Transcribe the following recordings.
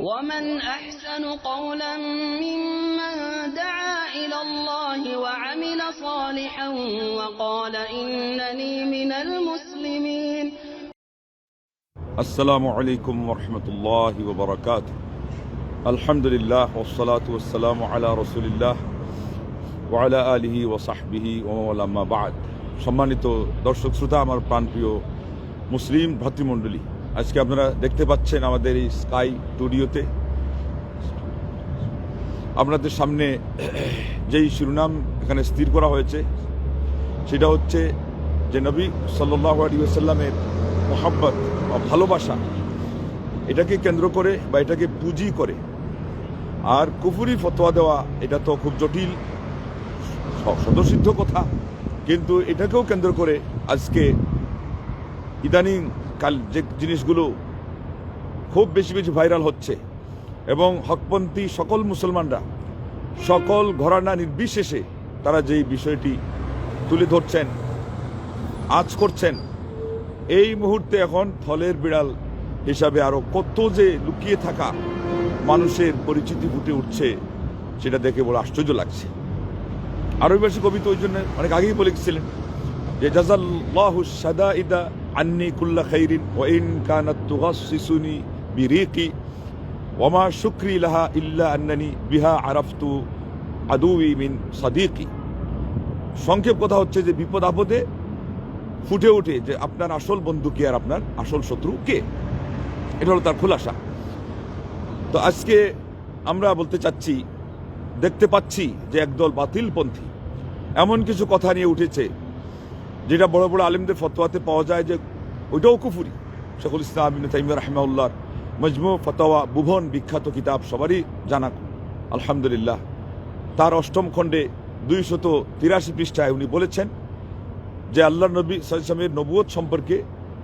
ومن أحسن قولا ممن دعا إلى الله وعمل صالحا وقال إنني من المسلمين السلام عليكم ورحمة الله وبركاته الحمد لله والصلاة والسلام على رسول الله وعلى آله وصحبه ومن ما بعد সম্মানিত দর্শক শ্রোতা আমার প্রাণপ্রিয় মুসলিম ভাতৃমণ্ডলী আজকে আপনারা দেখতে পাচ্ছেন আমাদের এই স্কাই স্টুডিওতে। আপনাদের সামনে যেই শিরোনাম এখানে স্থির করা হয়েছে, সেটা হচ্ছে যে নবী সাল্লাহ আলী আসাল্লামের মোহাব্বত বা ভালোবাসা, এটাকে কেন্দ্র করে বা এটাকে পুঁজি করে। আর কুফুরি ফতোয়া দেওয়া, এটা তো খুব জটিল সদসিদ্ধ কথা, কিন্তু এটাকেও কেন্দ্র করে আজকে ইদানিং কাল যে জিনিসগুলো খুব বেশি বেশি ভাইরাল হচ্ছে এবং হকপন্থী সকল মুসলমানরা, সকল ঘরানা নির্বিশেষে তারা যেই বিষয়টি তুলে ধরছেন আজ করছেন, এই মুহূর্তে এখন থলের বিড়াল হিসাবে আরও কত যে লুকিয়ে থাকা মানুষের পরিচিতি ফুটে উঠছে, সেটা দেখে বড় আশ্চর্য লাগছে। আরবি ভাষী কবি তো ওই জন্য অনেক আগেই বলেছিলেন যে জাজাল্লাহু সাদা ইদা আন্নি কুল্লা খাইরিন ও ইন কানাত তুগাসিসুনি বিরিকি ওমা শুক্রি লাহা ইল্লা আন্নানি বিহা আরাফতু আদুই মিন সাদিকি। সংক্ষেপ কথা হচ্ছে যে বিপদ আপদে ফুটে ওঠে যে আপনার আসল বন্ধু কে আর আপনার আসল শত্রু কে? এটা হলো তার খোলাসা। তো আজকে আমরা বলতে চাচ্ছি, দেখতে পাচ্ছি যে একদল বাতিলপন্থী এমন কিছু কথা নিয়ে উঠেছে যেটা বড় বড় আলিমদের ফতোয়াতে পাওয়া যায় যে ওইটাও কুফুরি। শেখুল ইসলাম ইবনে তাইমিয়া রাহমাউল্লাহর মজমু, ফতোয়া ভুবন বিখ্যাত কিতাব সবারই জানা আলহামদুলিল্লাহ। তার অষ্টম খণ্ডে দুইশত তিরাশি পৃষ্ঠায় উনি বলেছেন যে আল্লাহ নবী সাল্লামের নবুয়ত সম্পর্কে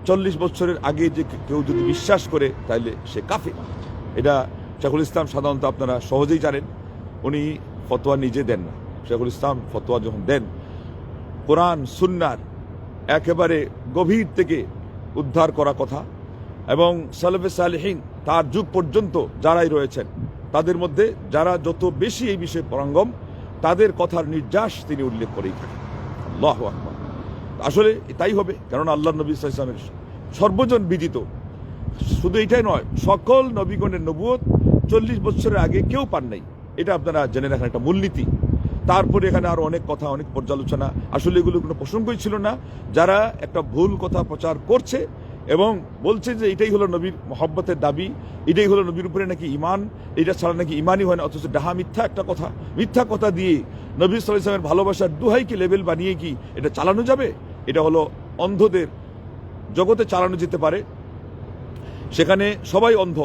চল্লিশ বছরের আগে যে কেউ যদি বিশ্বাস করে তাহলে সে কাফে এটা শেখুল ইসলাম সাধারণত আপনারা সহজেই জানেন। উনি ফতোয়া নিজে দেন না। শেখুল ইসলাম ফতোয়া যখন দেন কোরআন সুন্নার একেবারে গভীর থেকে উদ্ধার করা কথা এবং সালফে সালেহীন তার যুগ পর্যন্ত যারাই রয়েছেন, তাদের মধ্যে যারা যত বেশি এই বিষয়ে পরাঙ্গম, তাদের কথার নির্যাস তিনি উল্লেখ করেই থাকেন। আল্লাহ আকবর। আসলে তাই হবে কারণ আল্লাহ নবী ইসলামের সর্বজন বিদিত। শুধু এটাই নয়, সকল নবীগণের নবুয়ত চল্লিশ বছরের আগে কেউ পান নাই। এটা আপনারা জেনে রাখেন, একটা মূলনীতি। তারপরে এখানে আরও অনেক কথা, অনেক পর্যালোচনা। আসলে এগুলো কোনো প্রসঙ্গই ছিল না। যারা একটা ভুল কথা প্রচার করছে এবং বলছে যে এটাই হলো নবীর মহব্বতের দাবি, এটাই হলো নবীর উপরে নাকি ইমান এটা ছাড়া নাকি ইমানই হয় না, অথচ ডাহা মিথ্যা একটা কথা। মিথ্যা কথা দিয়ে নবী সাল ইসলামের ভালোবাসার দুহাইকে লেভেল বানিয়ে কি এটা চালানো যাবে? এটা হলো অন্ধদের জগতে চালানো যেতে পারে। সেখানে সবাই অন্ধ।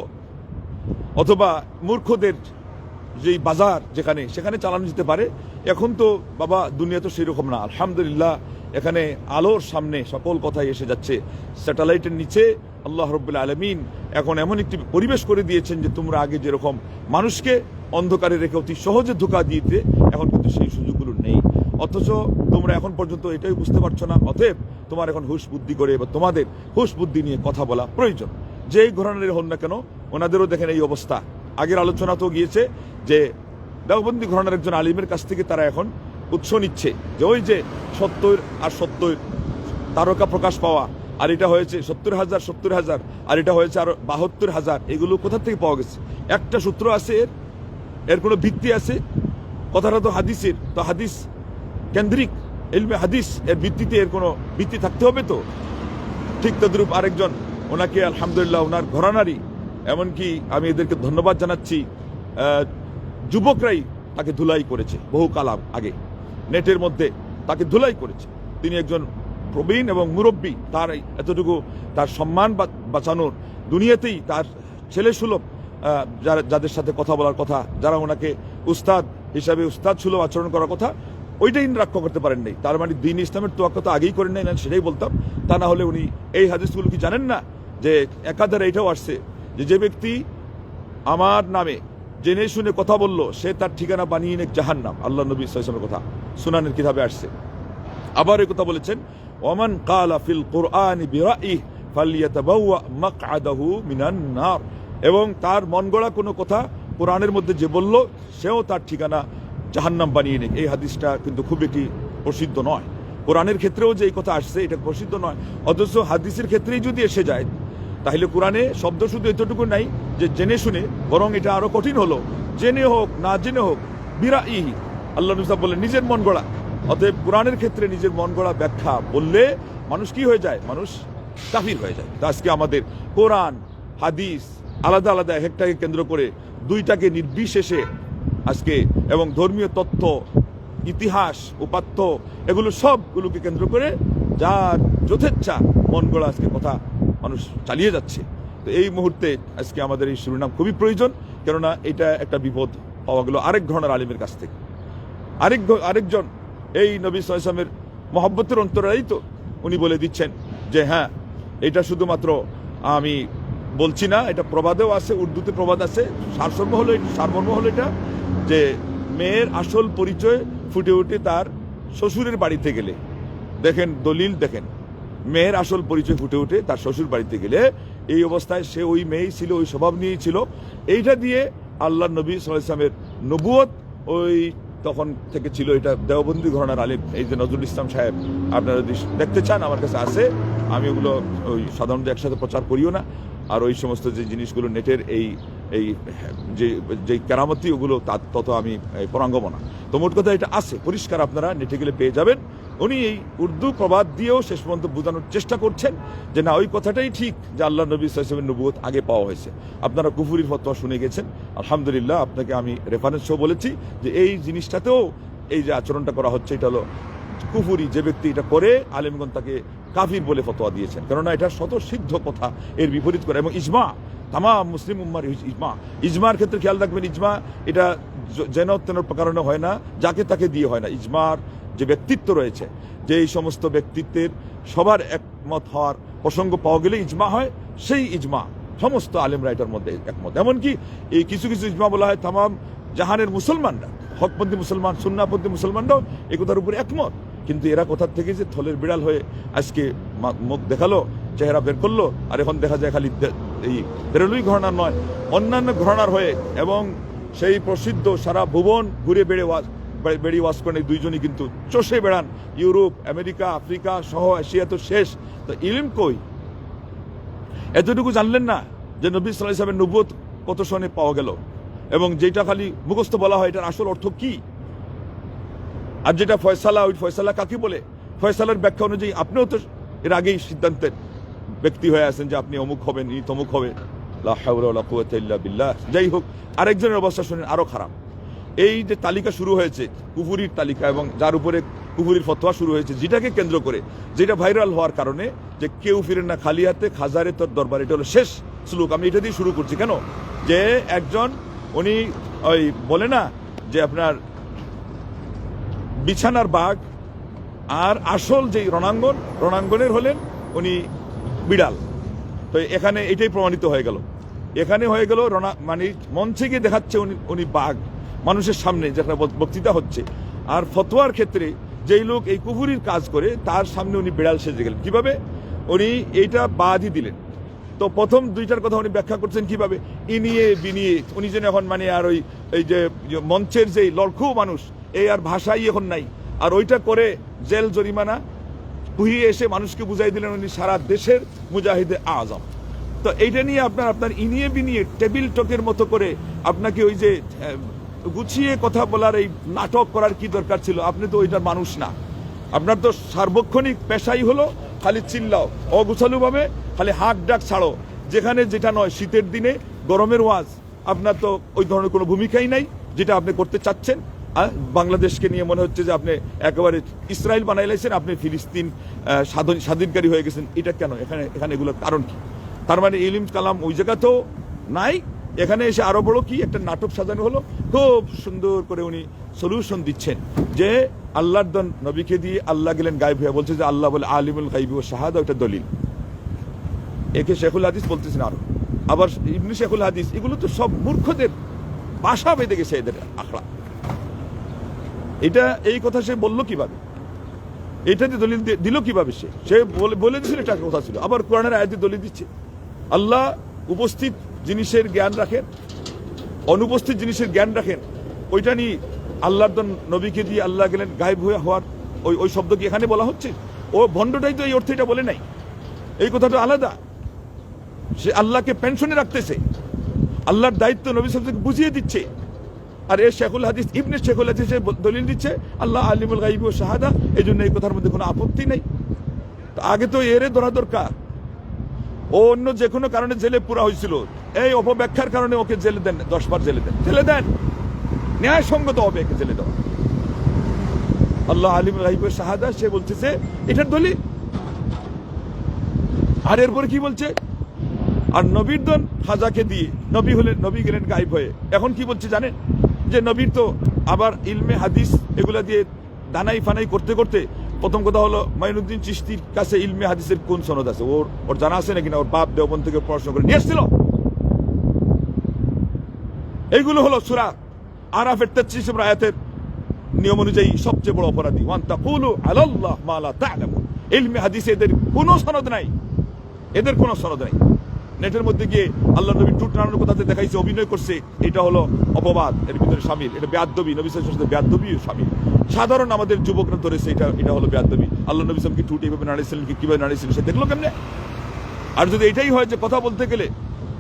অথবা মূর্খদের যেই বাজার যেখানে, সেখানে চালানো যেতে পারে। এখন তো, বাবা, দুনিয়া তো সেরকম না। আলহামদুলিল্লাহ, এখানে আলোর সামনে সকল কথাই এসে যাচ্ছে। স্যাটেলাইটের নিচে আল্লাহ রব্বুল আলমিন এখন এমন একটি পরিবেশ করে দিয়েছেন যে তোমরা আগে যেরকম মানুষকে অন্ধকারে রেখে অতি সহজে ধোকা দিতে, এখন কিন্তু সেই সুযোগগুলো নেই। অথচ তোমরা এখন পর্যন্ত এটাই বুঝতে পারছ না। অতএব তোমার এখন হুশ বুদ্ধি করে বা তোমাদের হুশ বুদ্ধি নিয়ে কথা বলা প্রয়োজন। যেই ঘরানার হন না কেন, ওনাদেরও দেখেন এই অবস্থা। আগের আলোচনা তো গিয়েছে যে দেওবন্দি ঘরানার একজন আলিমের কাছ থেকে তারা এখন উৎস নিচ্ছে যে ওই যে সত্তর আর সত্তর তারকা প্রকাশ পাওয়া, আর এটা হয়েছে সত্তর হাজার সত্তর হাজার, আর এটা হয়েছে আরও বাহাত্তর হাজার, এগুলো কোথা থেকে পাওয়া গেছে? একটা সূত্র আছে, এর এর কোনো ভিত্তি আছে? কথাটা তো হাদিসের, তো হাদিস কেন্দ্রিক, এলমে হাদিস, এর ভিত্তিতে এর কোনো ভিত্তি থাকতে হবে তো? ঠিক তদ্রূপ আরেকজন, ওনাকে আলহামদুলিল্লাহ ওনার ঘরানারই, এমনকি আমি এদেরকে ধন্যবাদ জানাচ্ছি যুবকরাই তাকে ধুলাই করেছে বহু কালাম আগে। নেটের মধ্যে তাকে ধুলাই করেছে। তিনি একজন প্রবীণ এবং মুরব্বী। তার এতটুকু তার সম্মান বাঁচানোর দুনিয়াতেই তার ছেলে সুলভ যারা যাদের সাথে কথা বলার কথা, যারা ওনাকে উস্তাদ হিসাবে উস্তাদ সুলভ আচরণ করার কথা, ওইটাই রক্ষা করতে পারেন নাই। তার মানে দিন ইসলামের তোয়াক্কা তো আগেই করেন নাই না সেটাই বলতাম। তা না হলে উনি এই হাদিসগুলো কি জানেন না? যে একাধারে এটাও আসছে যে যে ব্যক্তি আমার নামে জেনে শুনে কথা বলল, সে তার ঠিকানা বানিয়ে নেক জাহান নাম আল্লাহ নবী সাল্লামের কথা সুনানের কিতাবে আসছে। আবার এই কথা বলেছেন, ওমান কালা ফিল কোরআন এবং তার মন গড়া কোনো কথা কোরআনের মধ্যে যে বলল, সেও তার ঠিকানা জাহান্নাম বানিয়ে নেয় এই হাদিসটা কিন্তু খুব একটি প্রসিদ্ধ নয়। কোরআনের ক্ষেত্রেও যে এই কথা আসছে, এটা প্রসিদ্ধ নয়। অথচ হাদিসের ক্ষেত্রেই যদি এসে যায়, তাহলে কোরআনে শব্দ শুধু এতটুকু নাই যে জেনে শুনে বরং এটা আরও কঠিন হলো। জেনে হোক, না জেনে হোক বিরা ইহি আল্লাহ নুসাব বললেন, নিজের মন গড়া। অতএব কোরআনের ক্ষেত্রে নিজের মন গড়া ব্যাখ্যা বললে মানুষ কি হয়ে যায়? মানুষ কাফির হয়ে যায়। আজকে আমাদের কোরআন, হাদিস আলাদা আলাদা এক একটাকে কেন্দ্র করে দুইটাকে নির্বিশেষে আজকে এবং ধর্মীয় তথ্য ইতিহাস উপাত্য এগুলো সবগুলোকে কেন্দ্র করে যার যথেচ্ছা মন গড়া আজকে কথা মানুষ চালিয়ে যাচ্ছে। তো এই মুহূর্তে আজকে আমাদের এই শিরোনাম খুবই প্রয়োজন, কেননা এটা একটা বিপদ পাওয়া গেল আরেক ধরনের আলিমের কাছ থেকে। আরেক আরেকজন, এই নবী সালামের মহব্বতের অন্তরাই তো উনি বলে দিচ্ছেন যে হ্যাঁ এটা শুধুমাত্র আমি বলছি না, এটা প্রবাদেও আছে, উর্দুতে প্রবাদ আছে সারমর্ম হলো সারমর্ম হলো এটা যে, মেয়ের আসল পরিচয় ফুটে উঠে তার শ্বশুরের বাড়িতে গেলে। দেখেন, দলিল দেখেন, মেয়ের আসল পরিচয় ফুটে উঠে তার শ্বশুর বাড়িতে গেলে এই অবস্থায় সে ওই মেয়েই ছিল ওই স্বভাব নিয়েই ছিল। এইটা দিয়ে আল্লাহ নবী সাল্লামের নবুয়ত ওই তখন থেকে ছিল। এটা দেওবন্দি ঘরানার আলিম এই যে নজরুল ইসলাম সাহেব আপনারা যদি দেখতে চান আমার কাছে আছে। আমি ওগুলো ওই সাধারণত একসাথে প্রচার করিও না। আর ওই সমস্ত যে জিনিসগুলো নেটের এই এই যে যে কেরামতি ওগুলো তত আমি এই, পরাঙ্গম না। তো মোট কথা এটা আছে পরিষ্কার আপনারা নেটে গেলে পেয়ে যাবেন। উনি এই উর্দু প্রবাদ দিয়েও শেষ পর্যন্ত বোঝানোর চেষ্টা করছেন যে না, ওই কথাটাই ঠিক যে আল্লাহ নবী সাহেবের নবুয়ত আগে পাওয়া হয়েছে। আপনারা কুফুরির ফতোয়া শুনে গেছেন। আলহামদুলিল্লাহ, আপনাকে আমি রেফারেন্সও বলেছি যে এই জিনিসটাতেও এই যে আচরণটা করা হচ্ছে, এটা হলো কুফুরি যে ব্যক্তি এটা করে আলিমগন তাকে কাফির বলে ফতোয়া দিয়েছেন। কেননা এটা শত সিদ্ধ কথা, এর বিপরীত করে। এবং ইজমা তামা মুসলিম উম্মার ইজমা। ইজমার ক্ষেত্রে খেয়াল রাখবেন, ইজমা এটা যেন তেন কারণে হয় না, যাকে তাকে দিয়ে হয় না। ইজমার যে ব্যক্তিত্ব রয়েছে, যে এই সমস্ত ব্যক্তিত্বের সবার একমত হওয়ার প্রসঙ্গ পাওয়া গেলে ইজমা হয়, সেই ইজমা, সমস্ত আলেম রাইটার মধ্যে একমত। এমনকি এই কিছু কিছু ইজমা বলা হয় তামাম জাহানের মুসলমানরা, হকপন্থী মুসলমান সুন্নাপন্থী মুসলমানরাও এই কথার উপরে একমত। কিন্তু এরা কোথার থেকে যে থলের বিড়াল হয়ে আজকে মুখ দেখাল, চেহারা বের করল, আর এখন দেখা যায় খালি এই বেরোলুই ঘটনার নয়, অন্যান্য ঘটনার হয়ে এবং সেই প্রসিদ্ধ সারা ভুবন ঘুরে বেড়ে ওয়াজ ওয়াশ করেন এই দুইজনই কিন্তু। চষে বেড়ান। ইউরোপ, আমেরিকা, আফ্রিকা সহ এশিয়া তো শেষ। তো ইলিম কই? এতটুকু জানলেন না যে নবী সাল্লাহ সাহেবের নবুয়ত কত সনে পাওয়া গেল? এবং যেটা খালি মুখস্থ বলা হয়, এটার আসল অর্থ কি? আর যেটা ফয়সালা, ওই ফয়সালা কাকে বলে? ফয়সালার ব্যাখ্যা অনুযায়ী আপনিও তো এর আগেই সিদ্ধান্তের ব্যক্তি হয়ে আছেন যে আপনি অমুক হবেন ই তমুক হবে বিল্লাহ। যাই হোক, আরেকজনের অবস্থা শুনেন, আরও খারাপ। এই যে তালিকা শুরু হয়েছে, কুফুরির তালিকা এবং যার উপরে কুফুরির ফতোয়া শুরু হয়েছে, যেটাকে কেন্দ্র করে, যেটা ভাইরাল হওয়ার কারণে যে কেউ ফিরেন না খালি হাতে, খাজারে তোর দরবার, এটা হলো শেষ শ্লোক। আমি এটা দিয়ে শুরু করছি। কেন? যে একজন, উনি ওই বলে না যে আপনার বিছানার বাঘ আর আসল যেই রণাঙ্গন, রণাঙ্গনের হলেন উনি বিড়াল। তো এখানে এটাই প্রমাণিত হয়ে গেল। এখানে হয়ে গেল রণা মানে মঞ্চে গিয়ে দেখাচ্ছে উনি উনি বাঘ। মানুষের সামনে যেখানে বক- বক্তৃতা হচ্ছে। আর ফতোয়ার ক্ষেত্রে যেই লোক এই কুহুরির কাজ করে, তার সামনে উনি বিড়াল সেজে গেলেন। কীভাবে? উনি এইটা বাদই দিলেন। তো প্রথম দুইটার কথা উনি ব্যাখ্যা করছেন কীভাবে? ইনিয়ে বিনিয়ে উনি যেন এখন মানে আর ওই এই যে মঞ্চের যেই লড়খু মানুষ এই আর ভাষাই এখন নাই। আর ওইটা করে জেল জরিমানা কুহিয়ে এসে মানুষকে বুঝাই দিলেন উনি সারা দেশের মুজাহিদে আজম। তো এইটা নিয়ে আপনার আপনার ইনিয়ে বিনিয়ে টেবিল টকের মতো করে আপনাকে ওই যে গুছিয়ে কথা বলার এই নাটক করার কি দরকার ছিল? আপনি তো ওইটার মানুষ না। আপনার তো সার্বক্ষণিক পেশাই হলো খালি চিল্লাও। অগুছালু ভাবে খালি হাঁক ডাক ছাড়ো। যেখানে যেটা নয়, শীতের দিনে গরমের ওয়াজ। আপনার তো ওই ধরনের কোনো ভূমিকাই নাই, যেটা আপনি করতে চাচ্ছেন। বাংলাদেশকে নিয়ে মনে হচ্ছে যে আপনি একেবারে ইসরায়েল বানাই লাইছেন আপনি ফিলিস্তিন স্বাধীন, স্বাধীনকারী হয়ে গেছেন। এটা কেন? এখানে এখানে এগুলোর কারণ কি? তার মানে ইলিম কালাম ওই জায়গাতেও নাই এখানে এসে আরও বড় কি, একটা নাটক সাজানো হলো। খুব সুন্দর করে উনি সলিউশন দিচ্ছেন যে আল্লাহর দন নবীকে দিয়ে আল্লাহ গেলেন গায়েব হয়ে। বলছে যে আল্লাহ বলে, আলিমুল গাইবি ও শাহাদা ওটা দলিল। একে শেখুল হাদিস বলতেছেন আরও। আবার ইবনে শেখুল হাদিস, এগুলো তো সব মূর্খদের বাসা বেঁধে গেছে এদের আখড়া। এটা এই কথা সে বলল কীভাবে? এটা দিয়ে দলিল দিল কীভাবে সে? সে বলে- বলে দিয়েছিল, এটা কথা ছিল। আবার কোরআনের আয়াতে দলিল দিচ্ছে। আল্লাহ উপস্থিত জিনিসের জ্ঞান রাখেন, অনুপস্থিত জিনিসের জ্ঞান রাখেন, ওইটা নিয়ে আল্লাহর নবীকে দিয়ে আল্লাহ গেলেন, গায়েব হয়ে হওয়ার ওই ওই শব্দ কি এখানে বলা হচ্ছে? ও ভণ্ডটাই তো এই অর্থে এটা বলে নাই। এই কথাটা আলাদা। সে আল্লাহকে পেনশনে রাখতেছে। আল্লাহর দায়িত্ব নবী সাল্লামকে বুঝিয়ে দিচ্ছে। আর এ শেখুল হাদিস, ইবনে শেখুল হাদিসে দলিল দিচ্ছে, আল্লাহ আলিমুল গাইব ও শাহাদা এই জন্য এই কথার মধ্যে কোনো আপত্তি নেই। আগে তো এরে ধরা দরকার। ও অন্য যে কোনো কারণে জেলে পুরা হয়েছিল। এই অপব্যাখ্যার কারণে ওকে জেলে দেন, দশ বার জেলে দেন। জেলে দেন! ন্যায়সঙ্গত হবে একে জেলে দেওয়া। আল্লাহ আলিম গাইব শাহাদা, সে বলতেছে, এটার দলিল? আর এরপরে কি বলছে? আর নবীর দন খাজাকে দিয়ে, নবী হলেন নবী গেলেন গায়েব হয়ে। এখন কি বলছে জানেন? যে নবীর তো আবার ইলমে হাদিস এগুলা দিয়ে দানাই ফানাই করতে করতে প্রথম কথা হলো মাইনুদ্দিন চিস্তির কাছে ইলমে হাদিসের কোন সনদ আছে? ওর ওর জানা আছে নাকি না? ওর বাপ দেবন থেকে পড়াশোনা করে নিয়ে এসছিল। এইগুলো হলো সুরা আরাফের তেত্রিশ আয়াতের নিয়ম অনুযায়ী সবচেয়ে বড় অপরাধী। ওয়ান তাকুলু আলাল্লাহ মা লা তা'লামুন। ইলমে হাদিসে এদের কোনো সনদ নাই। এদের কোনো সনদ নাই। নেটের মধ্যে গিয়ে আল্লাহ নবী টুট নানানোর কথাতে দেখাইছে, অভিনয় করছে, এটা হলো অপবাদ, এর ভিতরে সামিল এটা বেয়াদবি নবী আলাইহি বেয়াদবি সামিল সাধারণ আমাদের যুবকরা ধরেছে এটা এটা হলো বেয়াদবি আল্লাহ নবী সাল্লামকে টুট এইভাবে নাড়িয়েছিলেন কি, কীভাবে নাড়িয়েছিলেন সে দেখল কেমনে? আর যদি এটাই হয় যে কথা বলতে গেলে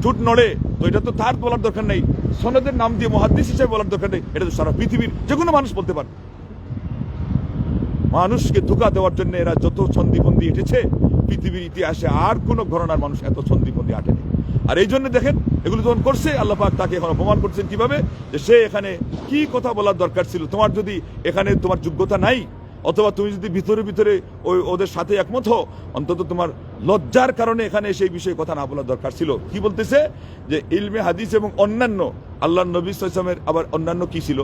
ঠুট নড়ে, তো এটা তো তার বলার দরকার নেই। সনদের নাম দিয়ে মহাদ্দিস হিসেবে বলার দরকার নেই। এটা তো সারা পৃথিবীর যে কোনো মানুষ বলতে পারে। মানুষকে ধোকা দেওয়ার জন্য এরা যত ছন্দিবন্দি এঁটেছে পৃথিবীর ইতিহাসে আর কোন ঘরনার মানুষ এত ছন্দিবন্দি আটেনি। আর এই জন্য দেখেন, এগুলো যখন করছে, আল্লাহ পাক তাকে এখন অপমান করছেন কীভাবে? যে সে এখানে কি কথা বলার দরকার ছিল? তোমার যদি এখানে তোমার যোগ্যতা নাই, অথবা তুমি যদি ভিতরে ভিতরে ওই ওদের সাথে একমত হও, অন্তত তোমার লজ্জার কারণে এখানে সেই বিষয়ে কথা না বলার দরকার ছিল। কি বলতেছে? যে ইলমে হাদিস এবং অন্যান্য আল্লাহ নবী সাল্লামের আবার অন্যান্য কি ছিল?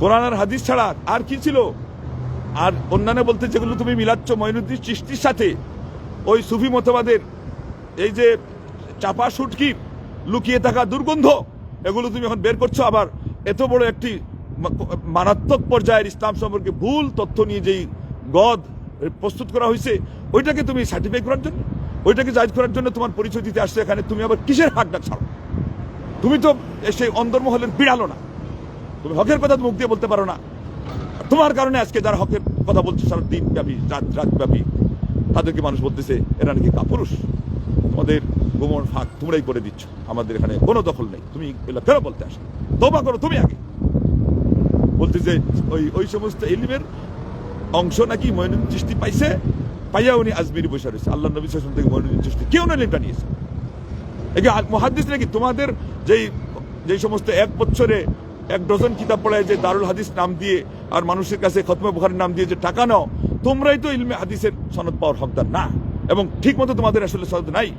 কোরআন আর হাদিস ছাড়া আর কি ছিল? আর অন্যান্য বলতে যেগুলো তুমি মিলাচ্ছ মঈনুদ্দিন চিস্তির সাথে, ওই সুফি মতবাদের, এই যে চাপা সুটকি, লুকিয়ে থাকা দুর্গন্ধ, এগুলো তুমি এখন বের করছ আবার। এত বড় একটি মারাত্মক পর্যায়ের ইসলাম সম্পর্কে ভুল তথ্য নিয়ে যেই গদ প্রস্তুত করা হয়েছে, ওইটাকে তুমি সার্টিফাই করার জন্য, ওইটাকে জাজ করার জন্য তোমার পরিচয় দিতে আসছে এখানে, তুমি আবার কিসের হাক ডাক ছাড়ো? তুমি তো সেই অন্দরমহলের বিড়ালো না। তুমি হকের কথা মুখ দিয়ে বলতে পারো না। তোমার কারণে আজকে যারা হকের কথা বলছে, সারা দিন ব্যাপী রাত রাত ব্যাপী তাদেরকে মানুষ বলতেছে, এরা নাকি কাপুরুষ? তোমাদের গোমর ফাঁক তোমরাই করে দিচ্ছ। আমাদের এখানে কোনো দখল নেই। তুমি এগুলো ফেরো বলতে আসো? তোমা করো তুমি আগে। বলতে যে ওই ওই সমস্ত এলিমের অংশ নাকি মইনুদ্দিন চিস্তি পাইছে? পাইয়া উনি আজমিরি বসে রয়েছে। আল্লাহ নবী আলাইহি থেকে মইনুদ্দিন চিস্তি কেউ না লিমটা নিয়েছে একে মহাদ্দিস নাকি তোমাদের যেই যেই সমস্ত এক বছরে এক ডজন কিতাব পড়ায় যে দারুল হাদিস নাম দিয়ে আর মানুষের কাছে খতমে বুখারির নাম দিয়ে যে টাকা নাও। তোমরাই তো ইলমে হাদিসের সনদ পাওয়ার হকদার। না। এবং ঠিক মতো তোমাদের আসলে সনদ নাই।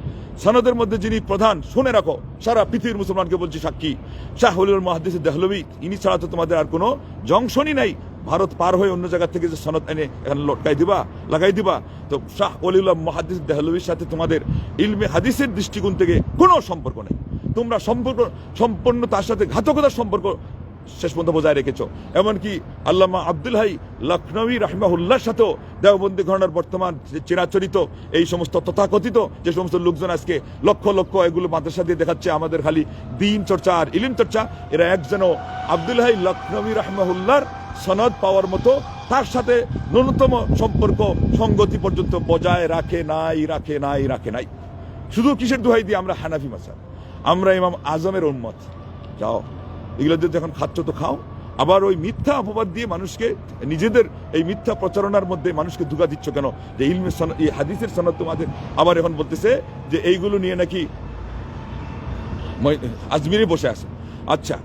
সনদের মধ্যে যিনি প্রধান, শুনে রাখো। সারা পৃথিবীর মুসলমানকে বলছি সাক্ষী। শাহুল মহাদিস দেহলবি, ইনি ছাড়া তো তোমাদের আর কোনো জংশনই নাই। ভারত পার হয়ে অন্য জায়গা থেকে যে সনদ এনে এখানে লটকাই দিবা, লাগাই দিবা, তো শাহ অলিউল্লাহ মহাদিস দেহলবির সাথে তোমাদের ইলমে হাদিসের দৃষ্টিকোণ থেকে কোনো সম্পর্ক নেই। তোমরা সম্পর্ক সম্পূর্ণ তার সাথে ঘাতকতার সম্পর্ক শেষ পর্যন্ত বজায় রেখেছ। এমনকি আল্লামা আব্দুল হাই লখনবী রাহমাহুল্লাহর সাথেও দেওবন্দি ঘটনার বর্তমান চিরাচরিত, এই সমস্ত তথাকথিত যে সমস্ত লোকজন আজকে লক্ষ লক্ষ এগুলো মাদ্রাসা দিয়ে দেখাচ্ছে আমাদের খালি দিন চর্চা আর ইলিম চর্চা, এরা একজন আব্দুল হাই লখনবী রাহমাহুল্লাহর সনদ পাওয়ার মতো তার সাথে ন্যূনতম সম্পর্ক সঙ্গতি পর্যন্ত বজায় রাখে নাই রাখে নাই রাখে নাই। শুধু কিসের দোহাই দিয়ে আমরা হানাফি মাসাল আমরা ইমাম আজমের উন্মত যাও। এগুলো দিয়ে যখন খাচ্ছ তো খাও। আবার ওই মিথ্যা অপবাদ দিয়ে মানুষকে, নিজেদের এই মিথ্যা প্রচারণার মধ্যে মানুষকে ধোকা দিচ্ছ কেন? যে ইলমের এই হাদিসের সনদ তোমাদের আবার এখন বলতেছে যে এইগুলো নিয়ে নাকি আজমিরে বসে আছে। আচ্ছা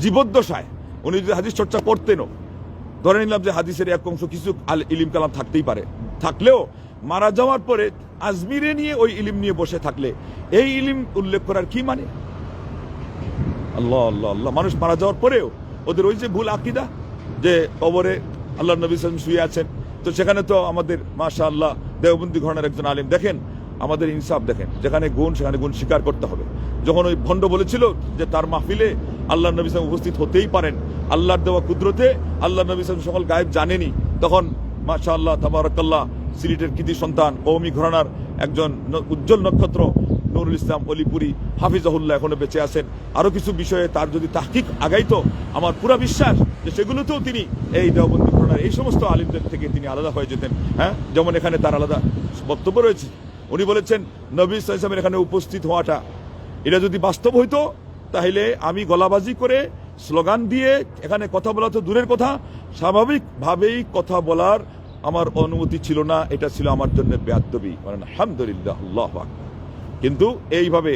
জীবদ্দশায় উনি যদি হাদিস চর্চা করতেনও, ধরে নিলাম যে হাদিসের এক অংশ কিছু আল- ইলিম কালাম থাকতেই পারে। থাকলেও মারা যাওয়ার পরে আজমিরে নিয়ে ওই ইলিম নিয়ে বসে থাকলে, এই ইলিম উল্লেখ করার কি মানে? আল্লাহ আল্লাহ আল্লাহ। মানুষ মারা যাওয়ার পরেও ওদের ওই যে ভুল আকিদা, যে কবরে আল্লাহ নবী সাল্লাম শুয়ে আছেন। তো সেখানে তো আমাদের মাশা আল্লাহ দেওবন্দি ঘরানার একজন আলিম দেখেন, আমাদের ইনসাফ দেখেন, যেখানে গুণ, সেখানে গুণ স্বীকার করতে হবে। যখন ওই ভণ্ড বলেছিল যে তার মাহফিলে আল্লাহ নবী সাল্লাম উপস্থিত হতেই পারেন, আল্লাহর দেওয়া কুদরতে আল্লাহ নবী সাল্লাম সকল গায়েব জানেনি, তখন মাশা আল্লাহ তাবারাকাল্লাহ, সিলেটের কৃতি সন্তান কৌমি ঘরানার একজন উজ্জ্বল নক্ষত্র নুরুল ইসলাম অলিপুরি হাফিজাহুল্লাহ এখনও বেঁচে আছেন। আরও কিছু বিষয়ে তার যদি তাহকিক আগাইতো, আমার পুরা বিশ্বাস যে সেগুলোতেও তিনি এই দেওবন্দি ঘটনার এই সমস্ত আলিমদের থেকে তিনি আলাদা হয়ে যেতেন। হ্যাঁ? যেমন এখানে তার আলাদা বক্তব্য রয়েছে। উনি বলেছেন, নবী ইসলামের এখানে উপস্থিত হওয়াটা, এটা যদি বাস্তব হইতো, তাহলে আমি গলাবাজি করে স্লোগান দিয়ে এখানে কথা বলা তো দূরের কথা, স্বাভাবিকভাবেই কথা বলার আমার অনুমতি ছিল না, এটা ছিল আমার জন্য বেয়াদবি। মানে আলহামদুলিল্লাহ আকবার। কিন্তু এইভাবে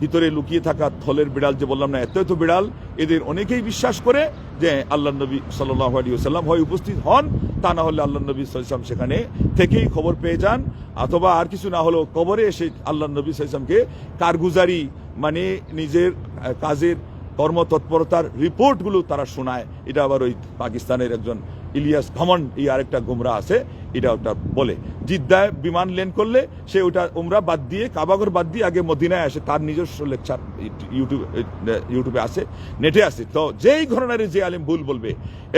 ভিতরে লুকিয়ে থাকা থলের বিড়াল যে বললাম না, এত এত বিড়াল, এদের অনেকেই বিশ্বাস করে যে আল্লাহ নবী সাল্লাহ আলী সাল্লাম হয় উপস্থিত হন, তা না হলে আল্লাহ নবী সাল্লাম সেখানে থেকেই খবর পেয়ে যান, অথবা আর কিছু না হলেও কবরে এসে আল্লাহ নবী সাল্লামকে কারগুজারি মানে নিজের কাজের কর্মতৎপরতার রিপোর্টগুলো তারা শোনায়। এটা আবার ওই পাকিস্তানের একজন ইলিয়াস ঘমন এই আরেকটা গুমরা আছে, এটা ওটা বলে। জিদ্দায় বিমান লেন করলে সে ওটা উমরা বাদ দিয়ে, কাবাগর বাদ দিয়ে আগে মদিনায় আসে, তার নিজস্ব লেকচার ইউটিউব ইউটিউবে আছে, নেটে আছে। তো যেই ঘটনার যে আলিম ভুল বলবে,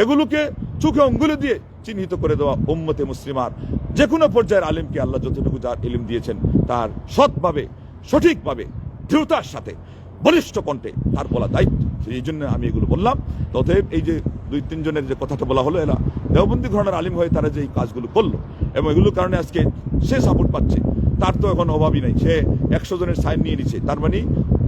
এগুলোকে চোখে অঙ্গুলি দিয়ে চিহ্নিত করে দেওয়া উম্মতে মুসলিমার যে কোনো পর্যায়ের আলিমকে আল্লাহ যতটুকু যার এলিম দিয়েছেন, তার সৎভাবে, সঠিকভাবে দৃঢ়তার সাথে, বলিষ্ঠ কণ্ঠে তার বলা দায়িত্ব। এই জন্য আমি এগুলো বললাম। ততএব এই যে দুই, তিনজনের যে কথাটা বলা হলো, এরা দেওবন্দি ঘরানার আলিম হয়ে তারা যে এই কাজগুলো করল এবং এগুলোর কারণে আজকে সে সাপোর্ট পাচ্ছে, তার তো এখন অভাবই নাই। সে একশো জনের সাইন নিয়ে নিচ্ছে তার মানে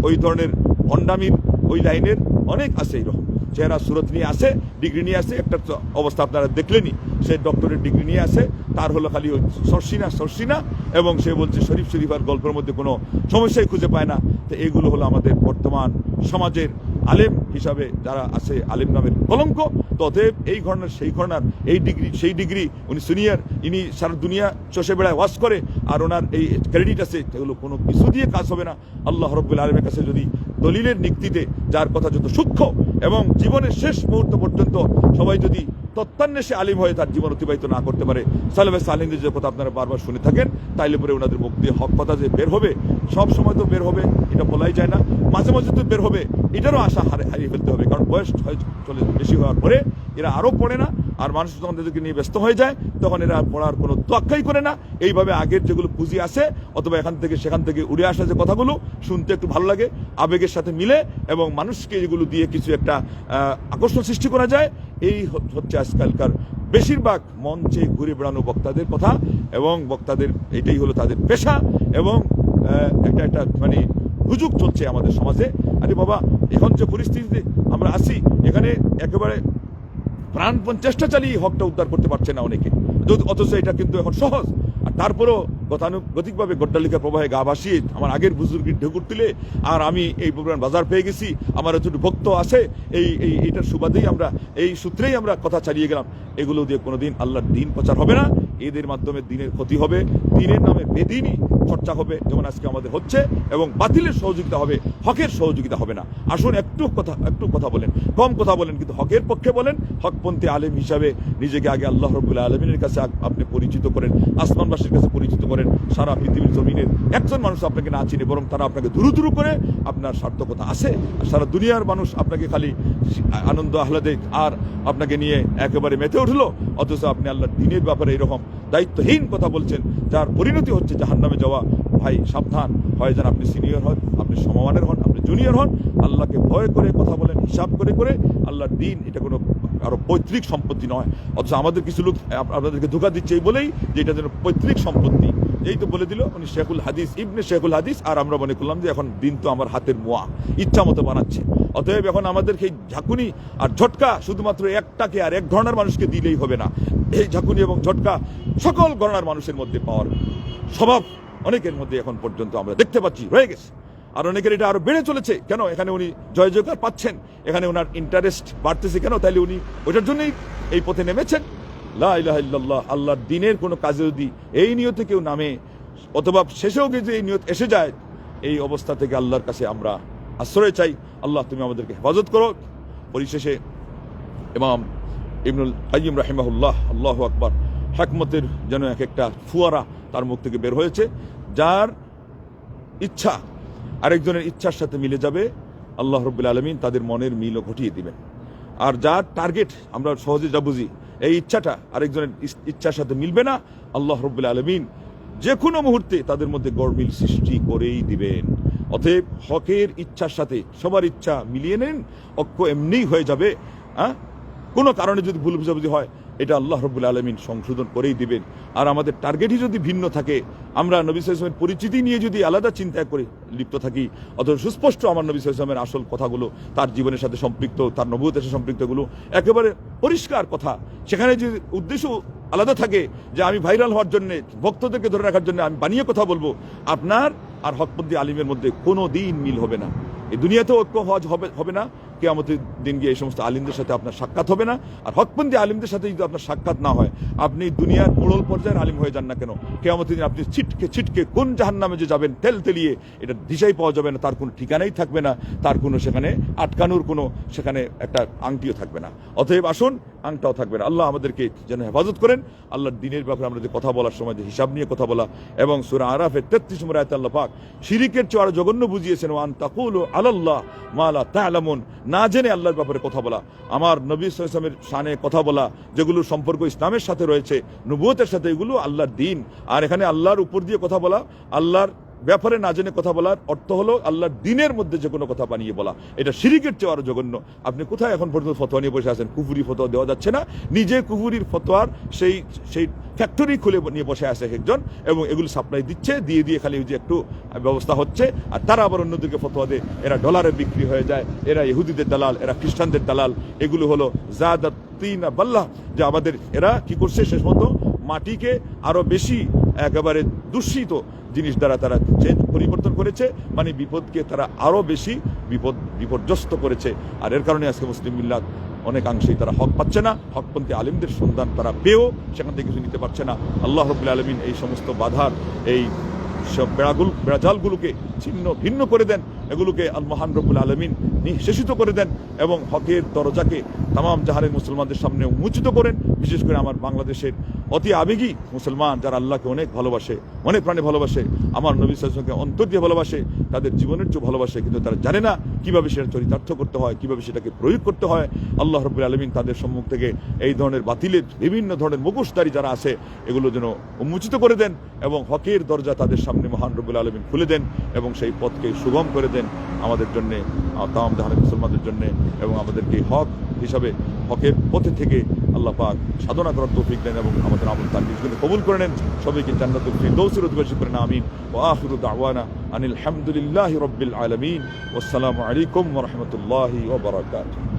ওই ধরনের ভণ্ডামির ওই লাইনের অনেক আছে এইরকম চেহারা সুরত নিয়ে আসে ডিগ্রি নিয়ে আসে একটা অবস্থা আপনারা দেখলেনই। সে ডক্টরের ডিগ্রি নিয়ে আসে তার হলো খালি ওই সরসিনা সরসিনা এবং সে বলছে শরীফ শরীফার গল্পের মধ্যে কোনো সমস্যাই খুঁজে পায় না। তো এগুলো হলো আমাদের বর্তমান সমাজের আলেম হিসাবে যারা আছে, আলেম নামের কলঙ্ক তো অতএব এই ঘটনার সেই ঘটনার এই ডিগ্রি, সেই ডিগ্রি উনি সিনিয়র, ইনি সারা দুনিয়া চষে বেড়ায় ওয়াশ করে, আর ওনার এই ক্রেডিট আছে এগুলো কোনো কিছু দিয়ে কাজ হবে না। আল্লাহ রব্বুল আলমের কাছে যদি দলিলের নিক্তিতে যার কথা যত সূক্ষ্ম এবং জীবনের শেষ মুহূর্ত পর্যন্ত সবাই যদি তত্ত্বান্বেষে আলিম হয়ে তার জীবন অতিবাহিত না করতে পারে সালেবে সালিমদের যে কথা আপনারা বারবার শুনে থাকেন, তাইলে পরে ওনাদের মুখ দিয়ে হক কথা যে বের হবে, সব সময় তো বের হবে, এটা বলাই যায় না। মাঝে মাঝে তো বের হবে, এটারও আশা হারে হারিয়ে ফেলতে হবে, কারণ বয়স হয় চলে বেশি হওয়ার পরে এরা আরও পড়ে না। আর মানুষ যখন তাদেরকে নিয়ে ব্যস্ত হয়ে যায়, তখন এরা পড়ার কোনো তোয়াক্কাই করে না। এইভাবে আগের যেগুলো পুঁজি আছে, অথবা এখান থেকে সেখান থেকে উড়ে আসা যে কথাগুলো, শুনতে একটু ভালো লাগে, আবেগের সাথে মিলে এবং মানুষকে এগুলো দিয়ে কিছু একটা আকর্ষণ সৃষ্টি করা যায়। এই হচ্ছে আজকালকার বেশিরভাগ মঞ্চে ঘুরে বেড়ানো বক্তাদের কথা এবং বক্তাদের এটাই হলো তাদের পেশা এবং একটা একটা মানে হুজুগ চলছে আমাদের সমাজে। আরে বাবা, এখন যে পরিস্থিতিতে আমরা আছি, এখানে একেবারে প্রাণপণ চেষ্টা চালিয়ে হকটা উদ্ধার করতে পারছে না অনেকে। অথচ এটা কিন্তু এখন সহজ। আর তারপরও গতানুগতিকভাবে গড্ডালিকা প্রবাহে গা ভাসিয়ে আমার আগের বুজুর্গির ঢেকুর তুলে আর আমি এই প্রোগ্রাম বাজার পেয়ে গেছি, আমার একটু ভক্ত আছে, এই এই এইটার সুবাদেই আমরা, এই সূত্রেই আমরা কথা চালিয়ে গেলাম। এগুলো দিয়ে কোনোদিন আল্লাহর দিন প্রচার হবে না। এদের মাধ্যমে দিনের ক্ষতি হবে। দিনের নামে বেদিনই চর্চা হবে, যেমন আজকে আমাদের হচ্ছে, এবং বাতিলের সহযোগিতা হবে, হকের সহযোগিতা হবে না। আসুন একটু কথা একটু কথা বলেন। কম কথা বলেন, কিন্তু হকের পক্ষে বলেন। হকপন্থী আলেম হিসাবে নিজেকে আগে আল্লাহ রবুল্লাহ আলমিনের কাছে আপনি পরিচিত করেন, আসমানবাসীর কাছে পরিচিত করেন। সারা পৃথিবীর জমিনের একজন মানুষ আপনাকে না চিনে, বরং তারা আপনাকে দূর দূর করে, আপনার সার্থকতা আছে। সারা দুনিয়ার মানুষ আপনাকে খালি আনন্দ আহ্লাদে আর আপনাকে নিয়ে একেবারে মেতে উঠল, অথচ আপনি আল্লাহ দিনের ব্যাপারে এরকম দায়িত্বহীন কথা বলছেন। যার পরিণতি হচ্ছে জাহান্নামে যাওয়া। ভাই, সাবধান। হয় যেন আপনি সিনিয়র হন, আপনি সমমানের হন, আপনি জুনিয়র হন, আল্লাহকে ভয় করে কথা বলেন, হিসাব করে করে আল্লাহর দিন এটা কোনো কারও পৈতৃক সম্পত্তি নয়। অথচ আমাদের কিছু লোক আপনাদেরকে ধোকা দিচ্ছে এই বলেই যে এটা যেন পৈতৃক সম্পত্তি। এই তো বলে দিল উনি শেখুল হাদিস, ইবনে শেখুল হাদিস, আর আমরা মনে করলাম যে এখন দিন তো আমার হাতের মোয়া, ইচ্ছা মতো বানাচ্ছে। অতএব এখন আমাদের সেই ঝাঁকুনি আর ঝটকা শুধুমাত্র একটাকে আর এক ধরনের মানুষকে দিলেই হবে না। এই ঝাঁকুনি এবং ঝটকা সকল গণনার মানুষের মধ্যে পাওয়ার স্বভাব। অনেকের মধ্যে এখন পর্যন্ত আমরা দেখতে পাচ্ছি, রয়ে গেছে। আর অনেকের এটা আরও বেড়ে চলেছে। কেন? এখানে উনি জয় জয়কার পাচ্ছেন। এখানে ওনার ইন্টারেস্ট বাড়তেছে কেন? তাইলে উনি ওইটার জন্যই এই পথে নেমেছেন। লা ইলাহা ইল্লাল্লাহ, আল্লাহর দিনের কোনো কাজে যদি এই নিয়তে কেউ নামে, অথবা শেষেও যদি এই নিয়ত এসে যায়, এই অবস্থা থেকে আল্লাহর কাছে আমরা আশ্রয় চাই। আল্লাহ, তুমি আমাদেরকে হেফাজত করো। পরিশেষে ইমাম ইবনুল কাইম রাহিমাহুল্লাহ, আল্লাহ আকবর, হাকমতের যেন এক একটা ফুয়ারা তার মুখ থেকে বের হয়েছে, যার ইচ্ছা, আরেকজনের ইচ্ছার সাথে মিলে যাবে, আল্লাহ রব্বুল আলমিন তাদের মনের মিলও ঘটিয়ে দিবেন। আর যার টার্গেট আমরা সহজে যা বুঝি, এই ইচ্ছাটা আরেকজনের ইচ্ছার সাথে মিলবে না, আল্লাহ রব্বুল আলমিন যে কোনো মুহূর্তে তাদের মধ্যে গড়মিল সৃষ্টি করেই দিবেন। অতএব হকের ইচ্ছার সাথে সবার ইচ্ছা মিলিয়ে নেন, অক্ষ এমনিই হয়ে যাবে হ্যাঁ কোনো কারণে যদি ভুল বুঝাবুঝি হয় এটা আল্লাহ রবুল আলমিন সংশোধন করেই দিবেন। আর আমাদের টার্গেটই যদি ভিন্ন থাকে, আমরা নবী সাল্লামের পরিচিতি নিয়ে যদি আলাদা চিন্তা করে লিপ্ত থাকি অথবা সুস্পষ্ট আমার নবী সাল্লামের আসল কথাগুলো, তার জীবনের সাথে সম্পৃক্ত, তার নবুতের সাথে সম্পৃক্তগুলো একেবারে পরিষ্কার কথা। সেখানে যে উদ্দেশ্য আলাদা থাকে, যে আমি ভাইরাল হওয়ার জন্য, ভক্তদেরকে ধরে রাখার জন্য আমি বানিয়ে কথা বলব, আপনার আর হকপন্থী আলিমের মধ্যে কোনো দিন মিল হবে না। এই দুনিয়াতেও ঐক্য হজ হবে হবে না। কেয়ামতের দিন গিয়ে এই সমস্ত আলিমদের সাথে আপনার সাক্ষাৎ হবে না। আর হকপন্থী আলিমদের সাথে যদি আপনার সাক্ষাৎ না হয়, আপনি দুনিয়ার মোড়ল পর্যায়ের আলিম হয়ে যান না কেন? কেয়ামতের দিন আপনি ছিটকে ছিটকে কোন জাহান নামে যে যাবেন, তেল তেলিয়ে এটা দিশাই পাওয়া যাবে না, তার কোনো ঠিকানাই থাকবে না, তার কোনো সেখানে আটকানোর কোনো সেখানে একটা আংটিও থাকবে না। অতএব আসুন, আংটাও থাকবে না। আল্লাহ আমাদেরকে যেন হেফাজত করেন। আল্লাহর দিনের ব্যাপারে আমরা যে কথা বলার সময়, যে হিসাব নিয়ে কথা বলা এবং সুরা আরাফের তেত্রিশ নম্বর আল্লাহ পাক শিরিকের চেয়ে আরও জঘন্য বুঝিয়েছেন ওয়ান তাকুল আলাল্লাহ। মালা তালামুন। না জেনে আল্লাহর ব্যাপারে কথা বলা। আমার নবী ইসলামের সানে কথা বলা যেগুলো সম্পর্ক ইসলামের সাথে রয়েছে নবুয়তের সাথে, এগুলো আল্লাহর দিন। আর এখানে আল্লাহর উপর দিয়ে কথা বলা, আল্লাহর ব্যাপারে না জেনে কথা বলার অর্থ হলো আল্লাহর দিনের মধ্যে যে কোনো কথা বানিয়ে বলা। এটা শিরিকের চেয়ে আরও জঘন্য। আপনি কোথায় এখন পর্যন্ত ফতোয়া নিয়ে বসে আছেন? কুফুরি ফতোয়া দেওয়া যাচ্ছে না। নিজে কুফুরির ফতোয়ার সেই সেই ফ্যাক্টরি খুলে নিয়ে বসে আছে একজন এবং এগুলো সাপ্লাই দিচ্ছে, দিয়ে দিয়ে খালি যে একটু ব্যবস্থা হচ্ছে। আর তারা আবার অন্যদিকে ফতোয়া দেয়। এরা ডলারে বিক্রি হয়ে যায়, এরা ইহুদিদের দালাল, এরা খ্রিস্টানদের দালাল। এগুলো হলো জাদাত তিন বাল্লাহ যে আমাদের এরা কি করছে? শেষ মতো মাটিকে আরও বেশি একেবারে দূষিত জিনিস দ্বারা তারা চেঞ্জ পরিবর্তন করেছে মানে বিপদকে তারা আরও বেশি বিপদ, বিপর্যস্ত করেছে। আর এর কারণে আজকে মুসলিম মিল্লাত অনেকাংশেই তারা হক পাচ্ছে না। হকপন্থী আলিমদের সন্ধান তারা পেয়েও সেখান থেকে কিছু নিতে পারছে না। আল্লাহ রবুল্লা আলমিন এই সমস্ত বাধার, এই সব বেড়াগুল, বেড়াজালগুলোকে ছিন্ন, ভিন্ন করে দেন। এগুলোকে আল মহান রবুল আলমিন নিঃশেষিত করে দেন এবং হকের দরজাকে তাম জাহানের মুসলমানদের সামনে উন্মোচিত করেন। বিশেষ করে আমার বাংলাদেশের অতি আবেগী মুসলমান যারা আল্লাহকে অনেক ভালোবাসে, অনেক প্রাণে ভালোবাসে, আমার নবী সাল্লামকে অন্তর দিয়ে ভালোবাসে, তাদের জীবনের চেয়ে ভালোবাসে, কিন্তু তারা জানে না কীভাবে সেটা চরিতার্থ করতে হয়, কীভাবে সেটাকে প্রয়োগ করতে হয়। আল্লাহ রবুল আলমিন তাদের সম্মুখ থেকে এই ধরনের বাতিলের বিভিন্ন ধরনের মুখোশধারী যারা আছে, এগুলো যেন উন্মোচিত করে দেন এবং হকের দরজা তাদের সামনে মহান রবুল আলমিন খুলে দেন এবং সেই পথকে সুগম করে দেন আমাদের জন্যে তাম জাহানের মুসলমানদের জন্যে এবং আমাদেরকে হক হিসাবে হকের পথে থেকে আল্লাহ পাক সাধনা করার তৌফিক দেন এবং আমাদের আমল তার নিজগুলো কবুল করে নেন। সবাইকে জান্নাতুল ফিরদৌসের উদ্বাসী করেন আমিন। ও আখিরু দাওয়ানা আনিল হামদুলিল্লাহি রাব্বিল আলামিন। ওসালামু আলাইকুম রাহমাতুল্লাহি ওয়া বারাকাতুহু।